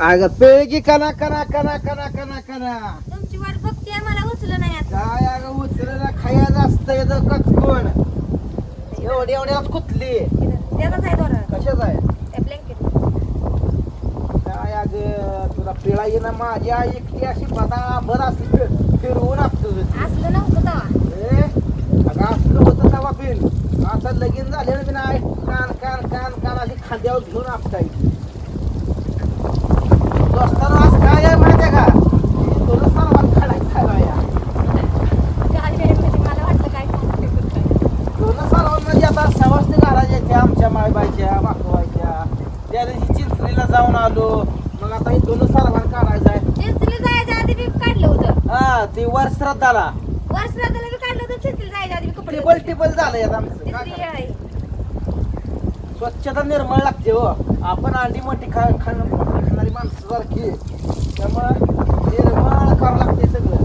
अगं की कना कना कना कना कना कना तुमची वाट बघते मला उचलं नाही आता. काय अगं उचलेला खायचं असतं येतं कचकोण एवढी एवढ्याच कुतली त्याचाच आहे दोरा. कशाच आहे? त्या ब्लँकेट काय अगं तुला पिळा येणं माझ्या एकटी अशी बदाभर असली फिर- फिरवून आपतो असलं नव्हतं तेव्हा अगं असलं होतं तेव्हा पिन आता लगीन झालेलं बी नाही कान कान कान कान अशी खांद्यावर घेऊन आपटायची. दोस्तानं आज काय आहे माहितीये का तुला सर्वात काढायचा आहे बाया. त्या वेळेमध्ये मला वाटलं काय तुला सर्वात म्हणजे आता सवासनी घालायच्या मायबाईच्या माकवायच्या त्या दिवशी जाऊन आलो मग आता हे दोन सर्वात काढायचं आहे चिंचली जायच्या आधी बी काढलं होतं हा ते वर श्रद्धाला वर्षाला बी काढलं होतं चिंचली जायच्या आधी बी कपडे टिबल टिबल आमचं काय आहे स्वच्छता निर्मळ लागते हो आपण अंडी मोठी खा खाण खाणारी माणसं सारखी त्यामुळं निर्मळ करावं लागते सगळं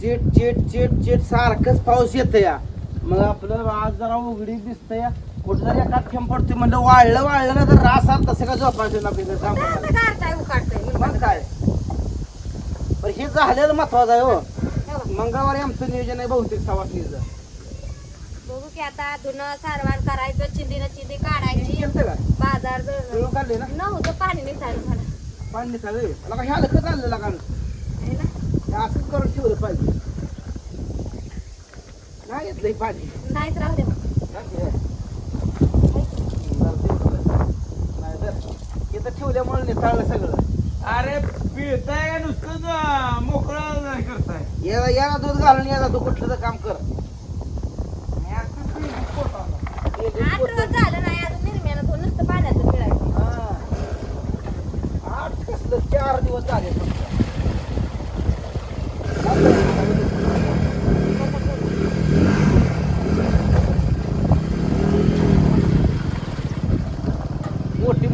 चिट चिट चिट चिट सारखंच पाऊस येत या. मग आपलं आज जरा उघडी दिसतंय कुठं जरी एका थेंब पडते म्हणलं वाळलं वाळलं ना तर रास आत तसं का झोपायचं ना उकाडताय. मग काय पण हे झालेलं महत्वाचं आहे हो. मंगळवारी आमचं नियोजन आहे बहुतेक सवासनीचं बघू की आता धुणं सारवान करायचं चिंदीनं चिंदी काढायची. का बाजार जर पिळून काढले ना? नव्हतं पाणी निघालं. मला पाणी चालू मला ह्या लखत आणलं लागा आहे ना? हे असंच करून ठेवलं पाहिजे. घेतलंय पाणी नाहीच राहू दे. इथं ठेवल्यामुळे निथाळलं सगळं अरे पिळताय नुसतं मोकळं नाही करताय याला याला दूध घालून याला तू कुठलं तर काम कर आठ पोतं. रोज झालं नाही अजून निर्म्यानं तो नुसतं पाण्याचं पिळायचं हा. आठ कसलं चार दिवस झाले फक्त.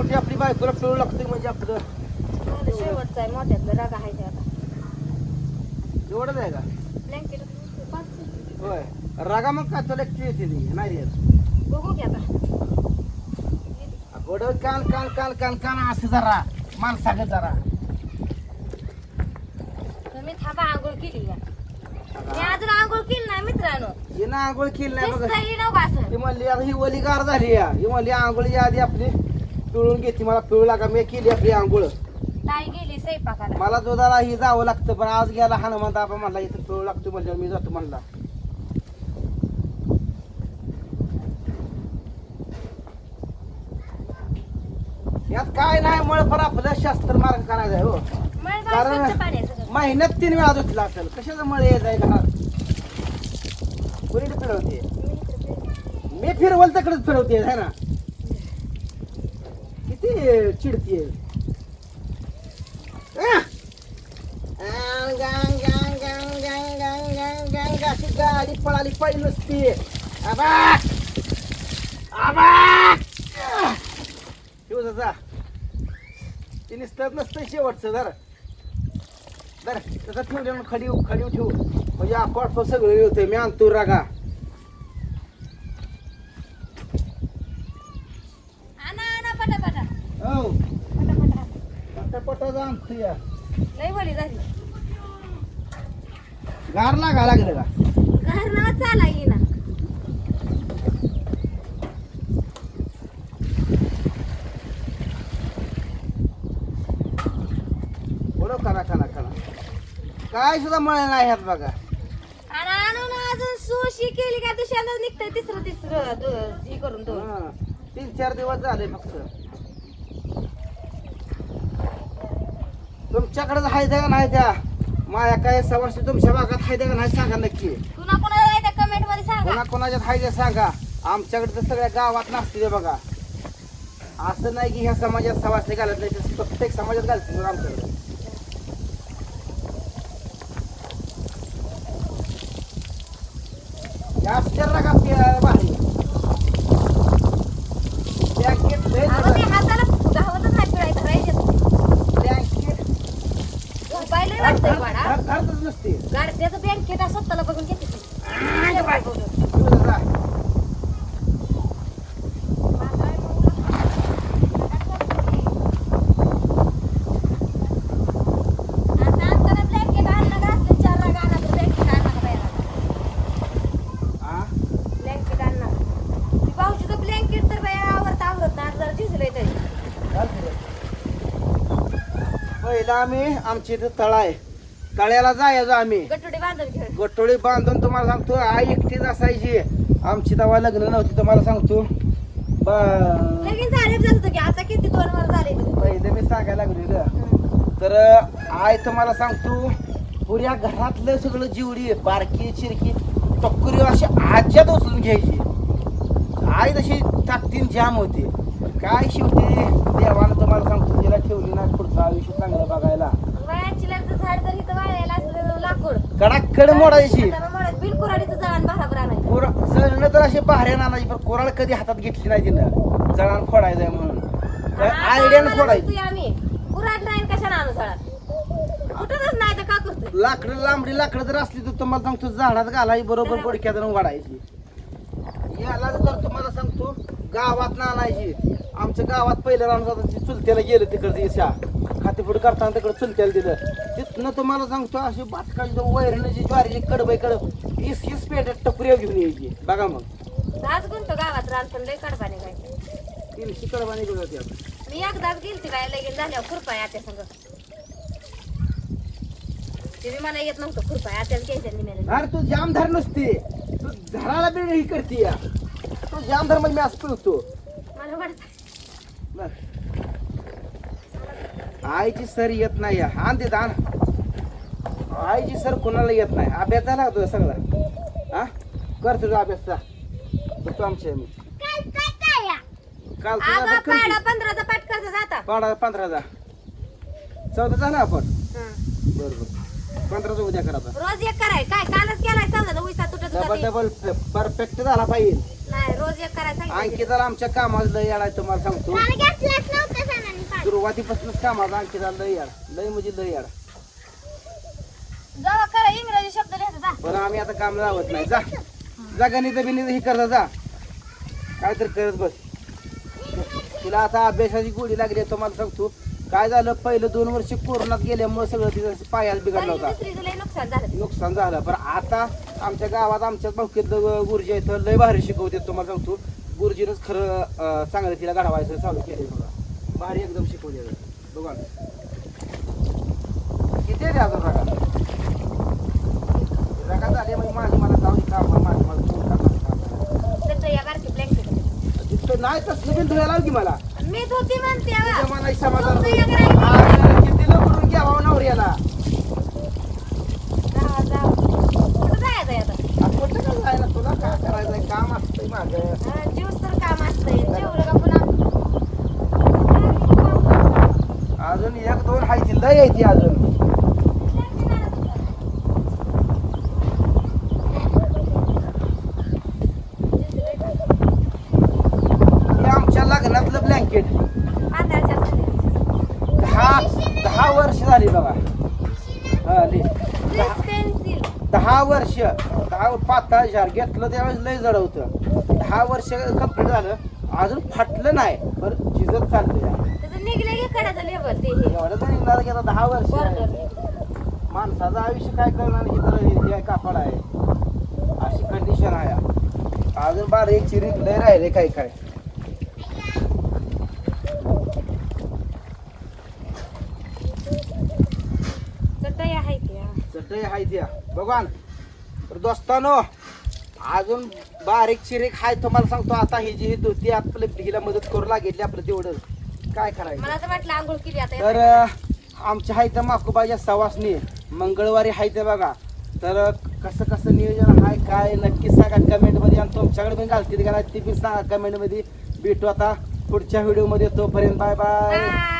मोठी आपली बायकोला पिळू लागते म्हणजे आपलं. शेवटचं आहे मोठ्यातलं रगा आहे ते आता. एवढंच आहे का? ब्लँकेट होय. रागा मग काय तुला एकटी येते ती, नाही येत. बघू की आता. गोड कान कान कान कान कान असं जरा माणसागत जरा. तुम्ही थांबा आंघोळ केली का? मी अजून आंघोळ केली नाही मित्रांनो. आंघोळ केली नाही बघा. का असं. ही म्हणली आता ही ओली गार झाली या ही म्हणली आंघोळीच्या आधी आपली पिळून घेते मला पिळू लागा. मी केली आपली आंघोळ. ताई गेली स्वयंपाकाला. मला दुधाला ही जावं लागतं पण आज गेला हनुमान दाबा म्हणला इथं पिळू लागतो म्हणजे मी जातो म्हणला. यात काय नाही मळ पण आपलं शास्त्र मार्ग करायचं आहे हो. मग कारण- स्वच्छ पाणी आहे सगळं. महिन्यात तीन वेळा धुतला असेल कशाचं मळ येत आहे घरात कोणी फिरवते? मी फिरवल तकडेच फिरवते है ना? किती चिडतीये. अशी गाडी पळाली पाहिजे नसती आबा! आबा! जा ते निसत नसतं शेवटचं जरा. जरा त्याचा ठेवून खडीव खडी ठेवू म्हणजे आकॉट सगळं येते मी आणतो रागा. जाणतो या. लई वली झाली. गार लागा लागलं का? चाला येईना बोलो करा करा करा काय सुद्धा मळ नाही ह्यात बघा. आणि आणून अजून सुशी केली का दुसऱ्यांदा निघतंय तिसरं तिसरं द- हे करून दोन हा. तीन चार दिवस झाले फक्त तुमच्याकडे आहे का नाही त्या? माया काय सवाशी तुमच्या भागात हाय का नाही सांगा नक्की. कुणा कोणाला येते कमेंटमध्ये सांगा. कोणा कोणाच्यात हाय ते सांगा. आमच्याकडे तर सगळ्या गावात नसते बघा. असं नाही की ह्या समाजात सवासणी घालत नाही प्रत्येक समाजात घालते आमच्याकडे. जास्त नका प्या- बाहेर Blanket लय अगं ते जरा- हाताला गावातच नाही पिळायचं राहायचे blanket उपायला वाटतंय वाडा घर- गाडत्याचं बँकेत बघून घेते ती. तुझं जा. आता आमच्याला blanket आणलं का असलं चार राग आणा तर blanket आणा का बाहेर आता? हा? आणा. ती भाऊजीचं blanket तर बाया आवरत आवरत नाही. आता जरा झिजलंय तरी. पहिला आम्ही आमच्या इथे तळा आहे तळ्याला जायचो आम्ही. गटुडे बांधून घेऊन. गोटोळी बांधून तुम्हाला सांगतो आई एकटीच असायची. आमची तेव्हा लग्न नव्हती तुम्हाला सांगतो. ब- लगीन झालं की आता किती दोन वर झाले? पहिले मी सांगायला लागलो ग तर आई तुम्हाला सांगतो पुऱ्या घरातलं सगळं जिवडी बारकी चिरकी टक्करी अशी आज्यात उचलून घ्यायची. आई तशी ताकदीन जाम होती. पण काय शेवटी देवानं तुम्हाला सांगतो तिला ठेवली ना पुढचं आयुष्य चांगलं बघायला. झाड जर इथं वाळायला असलं लाकूड. कडाकड मोडायची. बिल कुऱ्हाडीचं जळण आणायचं. जळणं तर अशी बाहेर आणायची पण कोराळ कधी हातात घेतली नाही तिनं. जळण फोडायचंय म्हणून. आयडियानं फोडायची. आम्ही कुऱ्हाड नाही कशाला आणू झाडात कुठंच नाही तर का करतोय? लाकडं लांबडी लाकडं जर असली तर तुम्हाला सांगतो झाडात घालायची बरोबर पडक्यात वाढायची. याला जर तुम्हाला सांगतो गावात ना आणायची आमच्या गावात पहिलं राहून जातं चुलत्याला गेलं तिकडे दिशा खातेपुढे करताना तिकडे चुलत्याला दिलं. तिथनं तुम्हाला सांगतो अशी बाटकाची वैरणीची ज्वारीची कडबाई कडब वीस वीस पेट्यात टपऱ्या घेऊन यायची. बघा मग. आज गुंतो गावात रानपण लय कडपाने काय तीनशे कडबाने घेऊन जाते आता. मी एकदाच गेलती बाय लगीन झाल्यावर खुरपाय आत्या संग. ते बी मला येत नव्हतं खुरपाय आत्याला घ्यायच्या निमेला अरे तू जामधार नसते. तू धराला बी ही करते या. तू जामधार म्हणजे मी असं पिळतो. मला वाटत बर. आईची सर येत नाही. आण ते दान. आईची सर कोणाला येत नाही? अभ्यास झाला तुझा सगळा? हा? कर तुझा अभ्यास जा. बघतो आमच्या मी. काल तुझा अगं पाडा. पंधराचा पाटकाचा जाता. पाडा पंधराचा चौदा झाला आपण? हं. बरोबर पंधराचा उद्या करायचा रोज एक कराय. काय कालच केलाय चौदा उसा तुटत होता डबल ते. डबल परफेक्ट झाला पाहिजे. नाही रोज एक कराय सांगितलं अंकिताला आमच्या कामाला येणार तुम्हाला सांगतो. सुरुवातीपासूनच कामाचा अंकिताला लय येणार लय म्हणजे लय जेव्हा करा इंग्रजी शब्द जा. पण आम्ही आता काम लावत नाही. जा. जा गणित बिनित ही करता जा काय तर करत बस. तुला आता अभ्यासाची गोडी लागली आहे, तुम्हाला सांगतो काय झालं? पहिलं दोन वर्ष कोरोनात गेल्यामुळे सगळं तिथं पायास बिघडला होता. दुसरीचं लय नुकसान झालं. नुकसान झालं. पण आता आमच्या गावात आमच्याच भाऊकीतलं गुरुजी आहेत लय भारी शिकवते तुम्हाला सांगतो गुरुजीनंच खरं अं, चांगलं तिला घडवायचं चालू केले भारी एकदम शिकवले बघा किती आहे अजून रगा रगा झाले म्हणजे माझी मला जाऊ काम माझी मला फोन तिथं नाही तसलं बिल धुवायला की मला? मी धोती म्हणते मनाची समाधान किती लकडून घ्यावा नवऱ्याला. जा, जा. कुठं काय जायला? तुला काय करायचंय? काम असतंय माझं जीवच तर काम असतंय. जेवलं का पुन्हा अजून एक दोन यायची अजून. आमच्या लग्नातलं ब्लँकेट दहा दहा वर्ष झाली बघा. दहा वर्ष. दहा पाच हजार घेतलं त्यावेळेस लय जड होतं. दहा वर्ष कंप्लीट झालं. अजून फाटलं नाही. बरं झिजत चाललंय निघले कडाचं लेबर ते. हे एवढं तर निघणार की आता दहा वर्ष आहे. माणसाचं आयुष्य काय करणार ही तर हे आहे, कापड आहे. अशी कंडिशन आहे. अजून बारा एक चिरीक लय राहिले काय काय चटई आहे हा. चटई हाय त्या. भगवान तर दोस्तानो अजून बारीक चिरीक हाय तुम्हाला सांगतो आता ही जी ही धोती आपल्या हिला मदत करू लागेल आपलं तेवढं. काय करायचं? मला तर वाटलं आंघोळ केली आता. तर अं, आमच्या हाय तर माकोबाच्या सवासनी मंगळवारी आहे ते बघा. तर कसं कसं नियोजन आहे काय नक्की सांगा कमेंटमध्ये आणि तुमच्याकडे पण घालतील का नाही ती पण सांगा कमेंटमध्ये. भेटू आता पुढच्या व्हिडिओमध्ये. तोपर्यंत बाय बाय. बाय.